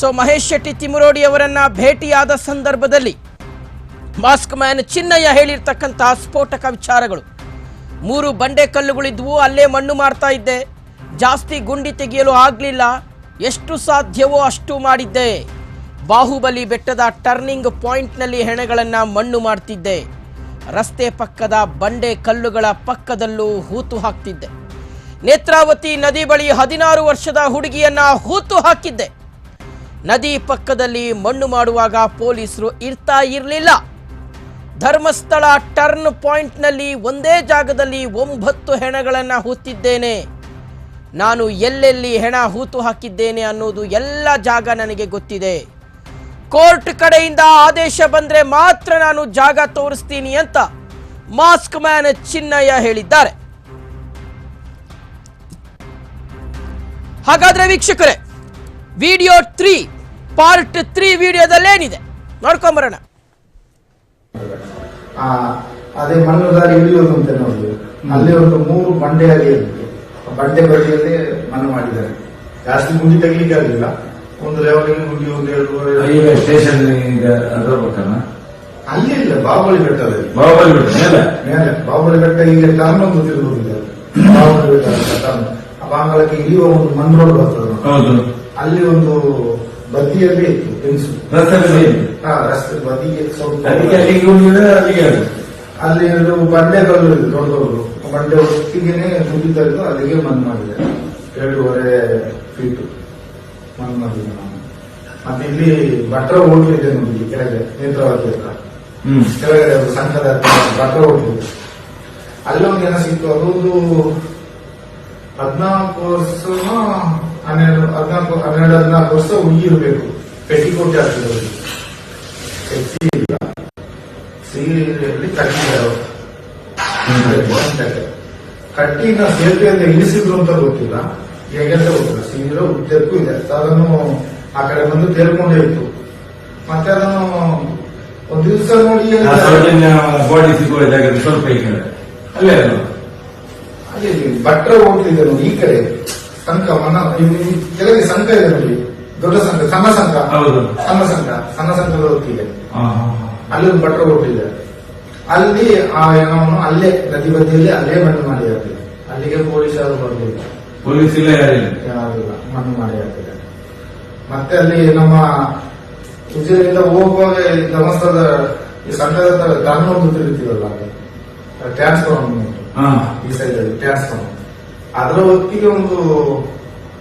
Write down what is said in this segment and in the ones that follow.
So Mahesh Shetty ತಿಮುರೋಡಿ ಅವರನ್ನ ಭೇಟಿಯಾದ ಸಂದರ್ಭದಲ್ಲಿ ಮಾಸ್ಕ್ ಮ್ಯಾನ್ ಚಿನ್ನಯ್ಯ ಹೇಳಿರ್ತಕ್ಕಂತಹ ಸ್ಫೋಟಕ ವಿಚಾರಗಳು. ಮೂರು ಬಂಡೆ ಕಲ್ಲುಗಳಿದ್ವು, ಅಲ್ಲೇ ಮಣ್ಣು ಮಾಡ್ತಾ ಇದ್ದೆ. ಜಾಸ್ತಿ ಗುಂಡಿ ತೆಗೆಯಲು ಆಗಲಿಲ್ಲ, ಎಷ್ಟು ಸಾಧ್ಯವೋ ಅಷ್ಟು ಮಾಡಿದ್ದೆ. ಬಾಹುಬಲಿ ಬೆಟ್ಟದ ಟರ್ನಿಂಗ್ ಪಾಯಿಂಟ್ನಲ್ಲಿ ಹೆಣೆಗಳನ್ನು ಮಣ್ಣು ಮಾಡ್ತಿದ್ದೆ ರಸ್ತೆ ಪಕ್ಕದ ಬಂಡೆ ಕಲ್ಲುಗಳ ಪಕ್ಕದಲ್ಲೂ ಹೂತು ಹಾಕ್ತಿದ್ದೆ. ನೇತ್ರಾವತಿ ನದಿ ಬಳಿ ಹದಿನಾರು ವರ್ಷದ ಹುಡುಗಿಯನ್ನ ಹೂತು ಹಾಕಿದ್ದೆ. ನದಿ ಪಕ್ಕದಲ್ಲಿ ಮಣ್ಣು ಮಾಡುವಾಗ ಪೊಲೀಸರು ಇರ್ತಾ ಇರಲಿಲ್ಲ. ಧರ್ಮಸ್ಥಳ ಟರ್ನ್ ಪಾಯಿಂಟ್ನಲ್ಲಿ ಒಂದೇ ಜಾಗದಲ್ಲಿ ಒಂಬತ್ತು ಹೆಣಗಳನ್ನು ಹೂತಿದ್ದೇನೆ. ನಾನು ಎಲ್ಲೆಲ್ಲಿ ಹೆಣ ಹೂತು ಹಾಕಿದ್ದೇನೆ ಅನ್ನೋದು ಎಲ್ಲ ಜಾಗ ನನಗೆ ಗೊತ್ತಿದೆ. ಕೋರ್ಟ್ ಕಡೆಯಿಂದ ಆದೇಶ ಬಂದರೆ ಮಾತ್ರ ನಾನು ಜಾಗ ತೋರಿಸ್ತೀನಿ ಅಂತ ಮಾಸ್ಕ್ ಮ್ಯಾನ್ ಚಿನ್ನಯ್ಯ ಹೇಳಿದ್ದಾರೆ. ಹಾಗಾದ್ರೆ ವೀಕ್ಷಕರೇ, ವಿಡಿಯೋ ತ್ರೀ ಪಾರ್ಟ್ ತ್ರೀ ವಿಡಿಯೋದಲ್ಲೇನಿದೆ. ನೋಡ್ಕೊಂಬರೋಣ. ಆ, ಅದೇ ಮಣ್ಣು ದಾರಿ ಇಳಿಯೋದು ಅಂತ ನೋಡಿದ್ವಿ. ಅಲ್ಲಿ ಒಂದು ಮೂರು ಬಂಡೆ ಅಲ್ಲಿ ಬಂಡೆ ಬದಿಯಲ್ಲಿ ಮಣ್ಣು ಮಾಡಿದ್ದಾರೆ. ಜಾಸ್ತಿ ಗುಂಡಿ ತೆಗಿಲಿಕ್ಕೆ ಆಗಲಿಲ್ಲ. ಒಂದು ಲೆವೆಲ್ ಗುಂಡಿ ಒಂದು ಎರಡು ಸ್ಟೇಷನ್ ಅಲ್ಲಿ ಇಲ್ಲ ಬಾಹುಬಲಿ ಬೆಟ್ಟದಲ್ಲಿ ಬಾಹುಬಲಿ ಬೆಟ್ಟ ಮೇಲೆ? ಮೇಲೆ. ಬಾಹುಬಲಿ ಬೆಟ್ಟ ಈಗ ಟರ್ನ್ ಒಂದು ತಿರುಗುದಿದೆ ಬಾಹುಬಲಿ ಬೆಟ್ಟ ಟರ್ನ್ ಆ ಬಾಂಗ್ಲಕ್ಕೆ ಇಳಿಯುವ ಒಂದು ಮಣ್ಣು ರೋಡ್ ಬರ್ತದೆ ಅಲ್ಲಿ ಒಂದು ಬದಿಯಲ್ಲಿ ಇತ್ತು ಹೆಂಗಸು ರಸ್ತೆ ಬದಿ ಹಾ ರಸ್ತೆ ಬದಿಗೆ ಸ್ವಲ್ಪ ಅದಕ್ಕೆ ಅಲ್ಲಿಗೆ ಅದು. ಅಲ್ಲಿ ಎರಡು ಬಂಡೆ ದೊಡ್ಡವರು ಬಂಡೆ ಒಟ್ಟಿಗೆನೆ ಮುಗಿದದ್ದು ಅಲ್ಲಿಗೆ ಮನ್ ಮಾಡಿದೆ ಎರಡೂವರೆ ಫೀಟ್ ಮನ್ ಮಾಡಿದೆ ನಾನು ಮತ್ತೆ ಇಲ್ಲಿ ಭಟ್ರ ಹೋಟ್ಲ್ ಇದೆ ನೋಡಿ ಕೆಳಗೆ ನೇತ್ರಾವತಿ ಹತ್ರ ಕೆಳಗಡೆ ಸಂಘದ ಭಟ್ರ ಒಂದು ಇದೆ ಅಲ್ಲೊಂದು ಜನ ಸಿಕ್ತು ಅದೊಂದು ಹದಿನಾಲ್ಕು ವರ್ಷ ಹನ್ನೆರಡು ಹದಿನಾಲ್ಕು ಹನ್ನೆರಡು ಹದಿನಾಲ್ಕು ವರ್ಷ ಹುಡುಗಿ ಇರಬೇಕು ಪೆಟ್ಟಿಕೋಟಿ ಆಗ್ತದೆ ಅವ್ರಿಗೆ. ಹೆಚ್ಚಿ ಇಲ್ಲ. ಸೀರೆಯಲ್ಲಿ ಕಟ್ಟಿದ್ದಾರೆ. ಕಟ್ಟಿನ ಸೇತುವೆಯಿಂದ ಇಳಿಸಿದ್ರು ಅಂತ ಗೊತ್ತಿಲ್ಲ. ಹೇಗೆ ಅಂತ ಗೊತ್ತಿಲ್ಲ. ಸೀರೆ ಉದ್ದಕ್ಕೂ ಇದೆ. ಅದನ್ನು ಆ ಕಡೆ ಬಂದು ತೇರ್ಕೊಂಡೇ ಇತ್ತು. ಮತ್ತೆ ಅದನ್ನು ಒಂದು ದಿವಸ ನೋಡಿ ಬಾಡಿ ಸಿಗುವ ಸ್ವಲ್ಪ ಈ ಕಡೆ. ಅಲ್ಲೇ ಅದೇ ಭಟ್ರ ಹೋಗ್ತಿದೆ ನೋಡಿ ಈ ಕಡೆ. ಸಂಘ ಕೆಲವೇ ಸಂಘ ಇದರಲ್ಲಿ ದೊಡ್ಡ ಸಂಘ ಸಣ್ಣ ಸಂಘ. ಹೌದು. ಸಣ್ಣ ಸಂಘ ಸಣ್ಣ ಸಂಘದ ಹೋಗ್ತಿದೆ. ಅಲ್ಲಿ ಒಂದು ಭಟ್ರ ಹೋಗ್ತಿದೆ ಅಲ್ಲಿ ಆ ಹೆಣವನ್ನು ಅಲ್ಲೇ ನದಿ ಬದಿಯಲ್ಲಿ ಅಲ್ಲೇ ಮಣ್ಣು ಮಾಡಿ ಹಾಕಿದೆ ಅಲ್ಲಿಗೆ ಯಾರು ಬರಲಿಲ್ಲ ಪೊಲೀಸ್ ಇಲ್ಲ ಯಾರಿಲ್ಲ. ಮಣ್ಣು ಮಾಡಿ ಹಾಕಿದೆ ಮತ್ತೆ ಅಲ್ಲಿ ನಮ್ಮ ಉಜಿರಿಂದ ಹೋಗುವಾಗ ಧರ್ಮಸ್ಥಳದ ಈ ಸಂಘದ ಟರ್ನ್ ಒಂದು ತಿಳಿತೀವಲ್ಲ ಟ್ರಾನ್ಸ್ಫರ್ ಹಾ. ಈ ಸೈಡ್ ಟ್ರಾನ್ಸ್ಫಾರ್ಮ್ ಟ್ರಾನ್ಸ್ಫರ್ ಅದರ ಹೊತ್ತಿಗೆ ಒಂದು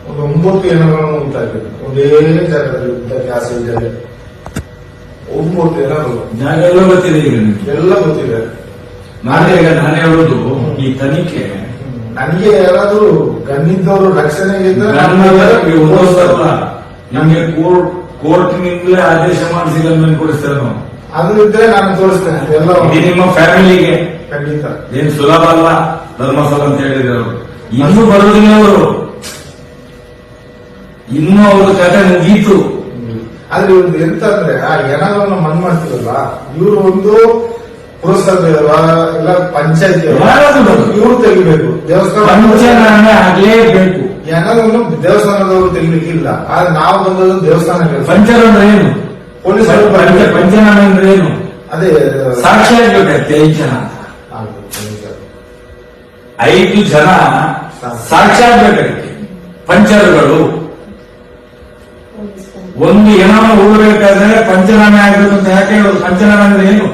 ಒಂದು ಒಂಬತ್ತು ಎಣಗಳನ್ನು ಉಂಟಾಗಿದೆ. ಒಂದೇ ಜಾಗದಲ್ಲಿ ಉಂಟಾಗಿ ಆ ಸೈಡಲ್ಲಿ ಒಂಬತ್ತು ಜಾಗ ಎಲ್ಲ ಗೊತ್ತಿದೆ ಈಗ ನಿಮ್ಗೆ. ಎಲ್ಲ ಗೊತ್ತಿದೆ. ನಾನೇ ಈಗ ನಾನೇ ಹೇಳೋದು ಈ ತನಿಖೆ. ನನಗೆ ಯಾರಾದ್ರೂ ಗಣ್ಣಿದ್ದವರು ರಕ್ಷಣೆ ನಮ್ಮಲ್ಲಿ ಓದಿಸಲ್ಲ ನಮಗೆ ಕೋರ್ಟ್ ಕೋರ್ಟ್ನಿಂದಲೇ ಆದೇಶ ಮಾಡಿಸಿಲ್ಲ ಮೇಲೆ ಕೊಡಿಸ್ತಾರೆ ನಾವು. ಅದು ಇದ್ರೆ ನಾನು ತೋರಿಸ್ತೇನೆ ಎಲ್ಲ ಇದು ನಿಮ್ಮ ಫ್ಯಾಮಿಲಿಗೆ. ಖಂಡಿತ. ಏನ್ ಸುಲಭ ಅಲ್ಲ ಧರ್ಮಸ್ಥಳ ಅಂತ ಹೇಳಿದ್ರೆ ಅವರು. ಇನ್ನೂ ಬರೋದಿಲ್ಲ ಅವರು. ಇನ್ನು ಅವ್ರ ಕಥೆ ಮುಗೀತು. ಆದ್ರೆ ಇವ್ರದ್ದು ಎಂತ ಅಂದ್ರೆ ಆ ಎಣಗಳನ್ನು ಮಣ್ಣು ಮಾಡ್ತಿರಲ್ಲ ಇವರು ಒಂದು ಪುರಸಭೆಯವರ ಇಲ್ಲ ಪಂಚಾಯತಿ ಯಾರಾದ್ರೂ ಬರ್ಲಿ. ಇವರು ತೆಗಿಬೇಕು. ದೇವಸ್ಥಾನ ಆಗ್ಲೇಬೇಕು. ಎಣಗಳನ್ನು ದೇವಸ್ಥಾನದವರು ತೆಗಿಲಿಕ್ಕಿಲ್ಲ. ಆದ್ರೆ ನಾವು ಬಂದದ್ದು ದೇವಸ್ಥಾನ ಪಂಚಾಯತಿ ಪಂಚರ ಅಂದ್ರೆ ಏನು? ಪೊಲೀಸರು ಪಂಚನಾಮ ಅಂದ್ರೆ ಏನು? ಅದೇ ಸಾಕ್ಷಿ ಆಗ್ಬೇಕಂತೆ ಜನ. ಐದು ಜನ ಸಾಕ್ಷಿ ಆಗ್ಬೇಕಂತೆ ಪಂಚರುಗಳು. ಒಂದು ಏನೋ ಹೋಗಬೇಕಾದ್ರೆ ಪಂಚನಾಮೆ ಆಗ್ಬೇಕು ಅಂತ ಯಾಕೆ ಹೇಳೋದು? ಪಂಚನಾಮೆ ಅಂದ್ರೆ ಏನು?